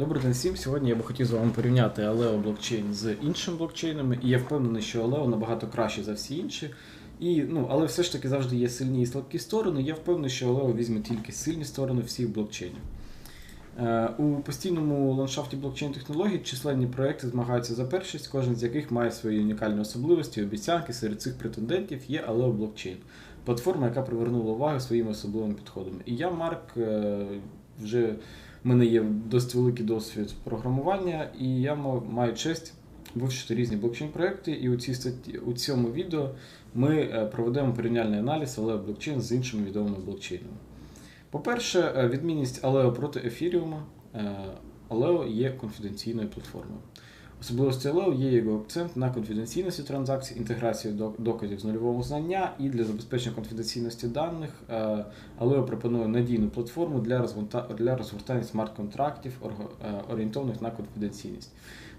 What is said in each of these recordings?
Добрий день всім. Сьогодні я би хотів з вами порівняти Aleo блокчейн з іншими блокчейнами, і я впевнений, що Aleo набагато краще за всі інші. І, ну, але все ж таки завжди є сильні і слабкі сторони. Я впевнений, що Aleo візьме тільки сильні сторони всіх блокчейнів. Е, У постійному ландшафті блокчейн-технологій численні проекти змагаються за першість, кожен з яких має свої унікальні особливості, обіцянки. Серед цих претендентів є Aleo блокчейн, платформа, яка привернула увагу своїми особливими підходами. І я, Марк, е, вже в мене є досить великий досвід програмування, і я маю честь вивчити різні блокчейн-проекти. І у, цій статті, у цьому відео ми е, проведемо порівняльний аналіз Алео блокчейн з іншими відомими блокчейнами. По-перше, е, відмінність Алео проти Ефіріума. Алео є конфіденційною платформою. Особливості Aleo є його акцент на конфіденційності транзакцій, інтеграцію доказів з нульового знання і для забезпечення конфіденційності даних Aleo пропонує надійну платформу для розгортання смарт-контрактів, е, орієнтованих на конфіденційність.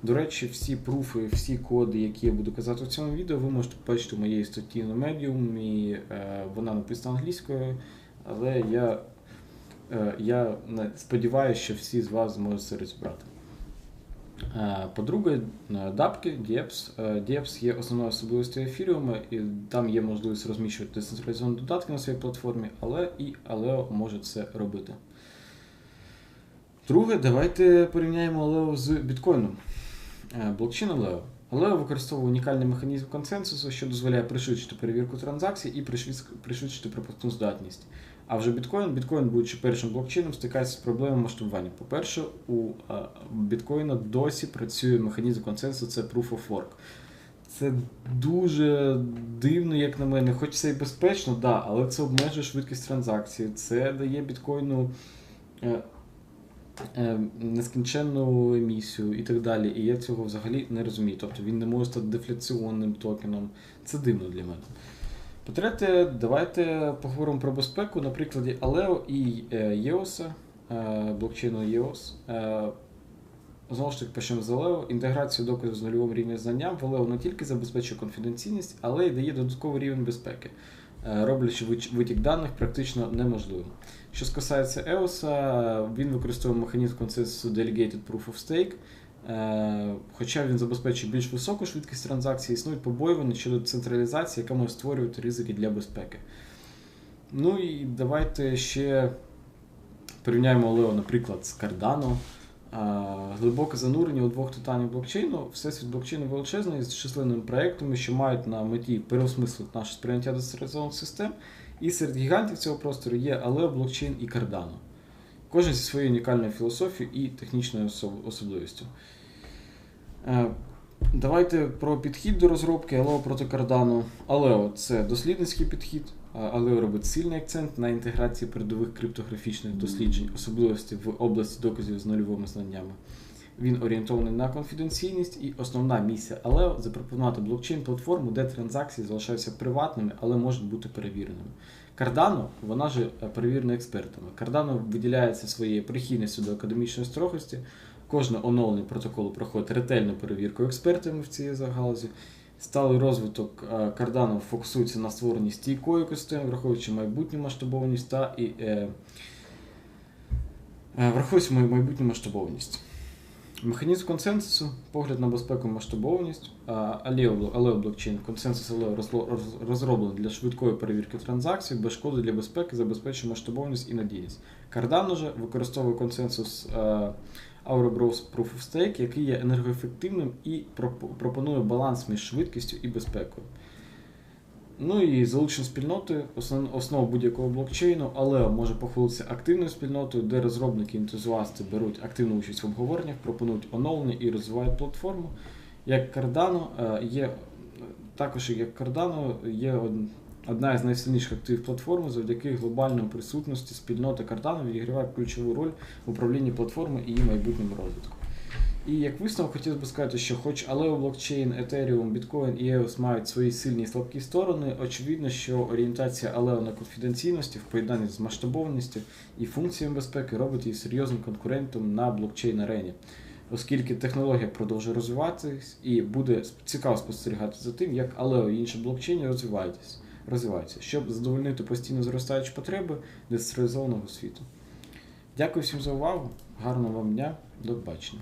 До речі, всі пруфи, всі коди, які я буду казати в цьому відео, ви можете побачити у моєї статті на Medium, і е, вона написана англійською, але я, е, я сподіваюся, що всі з вас зможуть це розібрати. Е, По-друге, е, дапки, DEPS. Е, DEPS є основною особливістю ефіріуму, і там є можливість розміщувати децентралізовані додатки на своїй платформі, але і Aleo може це робити. Друге, давайте порівняємо Aleo з біткоїном. Е, Блокчейн Aleo. Aleo використовує унікальний механізм консенсусу, що дозволяє пришвидшити перевірку транзакцій і пришвидшити пропускну здатність. А вже біткоін, біткоін, будучи першим блокчейном, стикається з проблемою масштабування. По-перше, у е, біткоїна досі працює механізм консенсусу, це Proof of Work. Це дуже дивно, як на мене, хоч це і безпечно, да, але це обмежує швидкість транзакції, це дає біткоїну е, е, нескінченну емісію і так далі. І я цього взагалі не розумію. Тобто він не може стати дефляційним токеном. Це дивно для мене. По-третє, давайте поговоримо про безпеку на прикладі Aleo і е, EOS, е, блокчейну EOS. Е, Знову ж таки, почнемо з Aleo. Інтеграцію доказів з нульовим рівнем знання в Aleo не тільки забезпечує конфіденційність, але й дає додатковий рівень безпеки, е, роблячи витік даних практично неможливим. Що скасається EOS, він використовує механізм консенсусу Delegated Proof of Stake. Е, Хоча він забезпечує більш високу швидкість транзакцій, існують побоювання щодо централізації, яка може створювати ризики для безпеки. Ну і давайте ще порівняємо Leo, наприклад, з Cardano. Е, Глибоке занурення у двох титанів блокчейну. Всесвіт блокчейну величезний з численними проектами, що мають на меті переосмислити наше сприйняття децентралізованих систем. І серед гігантів цього простору є Aleo, блокчейн і Cardano. Кожен зі своєю унікальною філософією і технічною особливістю. Е, Давайте про підхід до розробки Aleo проти Cardano. Aleo – це дослідницький підхід. а Aleo робить сильний акцент на інтеграції передових криптографічних досліджень, особливості в області доказів з нульовими знаннями. Він орієнтований на конфіденційність і основна місія Aleo – запропонувати блокчейн-платформу, де транзакції залишаються приватними, але можуть бути перевіреними. Cardano, вона же е, перевірена експертами. Cardano виділяється своєю прихильністю до академічної строгості. Кожне оновлення протоколу проходить ретельну перевірку експертами в цій галузі. Сталий розвиток е, Cardano фокусується на створенні стійкої екосистеми, враховуючи майбутню масштабованість та і, е, е, враховуючи майбутню масштабованість. Механізм консенсусу, погляд на безпеку масштабованість. А, Aleo, Aleo блокчейн, консенсус роз- розроблений для швидкої перевірки транзакцій, без шкоди для безпеки, забезпечує масштабованість і надійність. Cardano же використовує консенсус е, Proof of Stake, який є енергоефективним і пропонує баланс між швидкістю і безпекою. Ну і залучення спільноти, основ, основа будь-якого блокчейну, але може похвалитися активною спільнотою, де розробники ентузіасти беруть активну участь в обговореннях, пропонують оновлення і розвивають платформу. Як Cardano е, є також як Cardano є одна із найсильніших активів платформи, завдяки глобальній присутності спільноти Cardano відіграває ключову роль в управлінні платформи і її майбутньому розвитку. І як висновок хотів би сказати, що хоч Aleo блокчейн, Ethereum, Bitcoin і EOS мають свої сильні і слабкі сторони, очевидно, що орієнтація Aleo на конфіденційності в поєднанні з масштабованістю і функціями безпеки робить її серйозним конкурентом на блокчейн арені. Оскільки технологія продовжує розвиватись і буде цікаво спостерігати за тим, як Aleo і інші блокчейни розвиваються, розвиваються, щоб задовольнити постійно зростаючі потреби децентралізованого світу. Дякую всім за увагу. Гарного вам дня. До побачення.